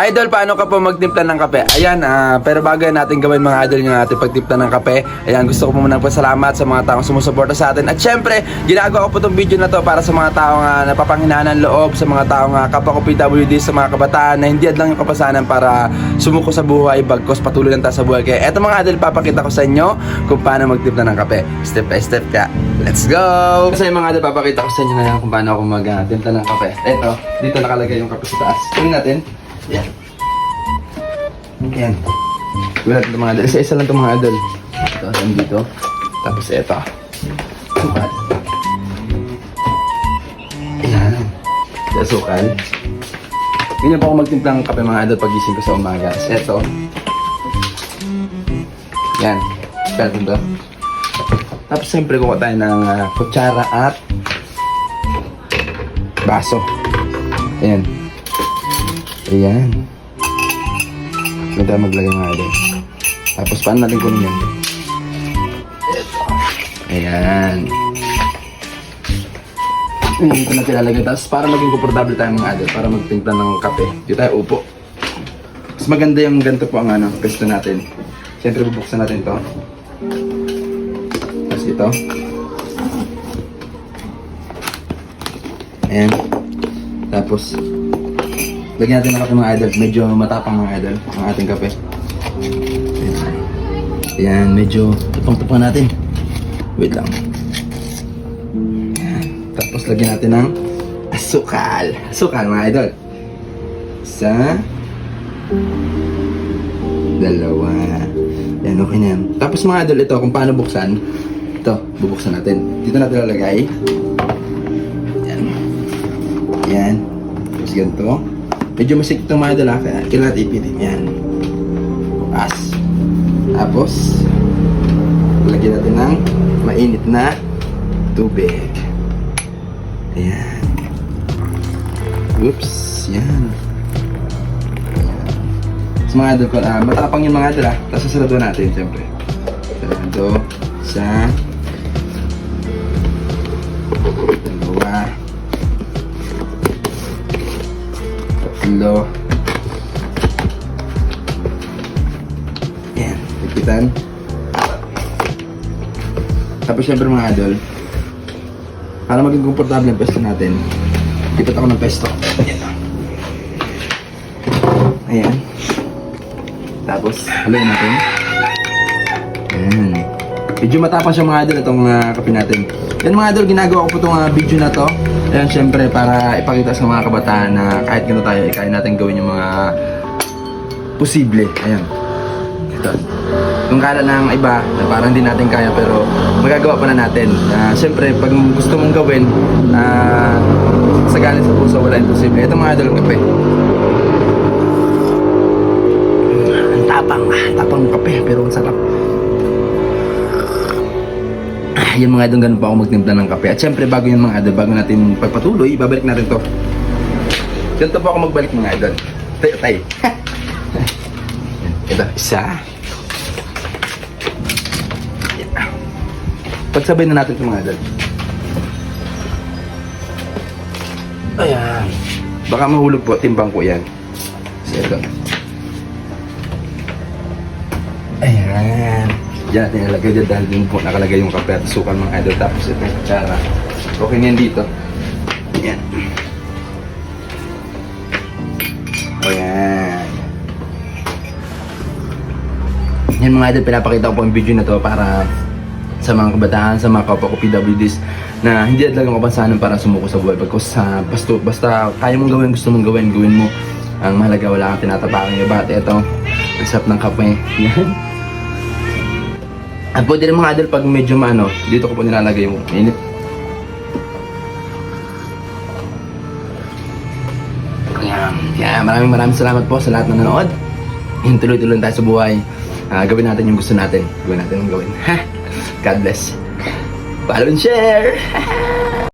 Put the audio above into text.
Idol, paano ka po magtimpla ng kape? Ayan, ah, pero bago natin gawin mga idol yung ating pagtimpla ng kape. Ayan, gusto ko po muna pasalamat sa mga taong sumusuporta sa atin. At syempre, ginagawa ko po itong video na to para sa mga taong uh, napapanghinaan ng loob, sa mga taong uh, kapwa ko PWD, sa mga kabataan na hindi lang yung kapasanan para sumuko sa buhay, bagkos patuloy lang tayo sa buhay. Kaya eto mga idol, papakita ko sa inyo kung paano magtimpla ng kape. Step by step ka. Let's go! Kasi mga idol, papakita ko sa inyo ngayon kung paano ako magtimpla ng kape. Eto, dito nakalagay yung kape sa taas. Tingnan natin. Yan. Yan. Wala ito mga idol. Isa-isa lang ito mga idol. Ito, dito. Tapos ito. Sukal. Yan. Ito, sukal. Ganyan po ako magtimpla ng kape mga idol pagising ko sa umaga. Ito. Yan. Pwede ito. Tapos siyempre kuha tayo ng ah, kutsara at baso. Ayan. Ayan. Tayo maglagay mga idol. Tapos paano natin kunin yan? Ayan. Ayan, dito natin lalagay. Tapos para maging komportable tayo mga idol, para magtimpla ng kape, dito tayo upo. Mas maganda yung ganito po ang ano, pesto natin. Siyempre bubuksan natin to. Tapos ito. Ayan. Tapos, lagyan natin ng kape mga idol. Medyo matapang mga idol ang ating kape. Ayan. Medyo tapang-tapang natin. Wait lang. Ayan. Tapos lagyan natin ng asukal. Asukal mga idol. Isa. Dalawa. Yan, okay na yan. Tapos mga idol, ito, kung paano buksan. Ito, bubuksan natin. Dito natin lalagay. Yan. Yan. Tapos ganito. Medyo masikip itong mga idol ha, kaya kailangan ipitin. Yan. Bukas. Tapos, lagyan natin ng mainit na tubig. Ayan. Oops. Yan. Sa mga idol ko, ah, matapang yung mga idol ah. Tapos sasarado natin, siyempre. Sarado. Isa. Dalawa. Tatlo. Yan. Ipitan. Tapos siyempre mga idol, para maging komportable ang pesto natin, lipat ako ng pesto. Ayan. Ayan. Tapos, haluin natin. Medyo matapang siya mga idol itong uh, kape natin. Yan mga idol, ginagawa ko po itong ah, video na to. Ayan, syempre, para ipakita sa mga kabataan na kahit gano'n tayo, eh, kaya natin gawin yung mga posible. Ayan. Ito. Yung kala ng iba na parang hindi natin kaya pero magagawa pa na natin. Uh, Siyempre, pag gusto mong gawin, uh, sa galing sa puso, wala imposible. Ito mga idol kape. Ang tapang, ah, tapang ng kape, pero ang sarap. Yan mga idol, ganun pa ako magtimpla ng kape. At syempre, bago yan mga idol, bago natin pagpatuloy, babalik natin to. Ganito po ako magbalik mga idol. Tayo, tayo. Ito, isa. Pagsabay na natin ito mga idol. Ayan. Baka mahulog po, timbang ko yan. So, ito. Ayan. Diyan natin nalagay dyan dahil din po nakalagay yung kape sukan mga idol. Tapos ito yung kutsara. Okay na yan dito. Ayan. Ayan. Yan mga idol, pinapakita ko po yung video na to para sa mga kabataan, sa mga kapwa ko PWDs na hindi at talagang kapansanan para sumuko sa buhay. Pagkos sa basta, basta kaya mong gawin, gusto mong gawin, gawin mo. Ang mahalaga, wala kang tinatapakan yung. At ito, sarap ng kape. Yan. At pwede rin mga idol pag medyo maano, dito ko po nilalagay yung init. Yan. Kaya maraming maraming salamat po sa lahat na nanood. Yung tuloy-tuloy tayo sa buhay. Ah, gawin natin yung gusto natin. Gawin natin yung gawin. God bless. Follow and share!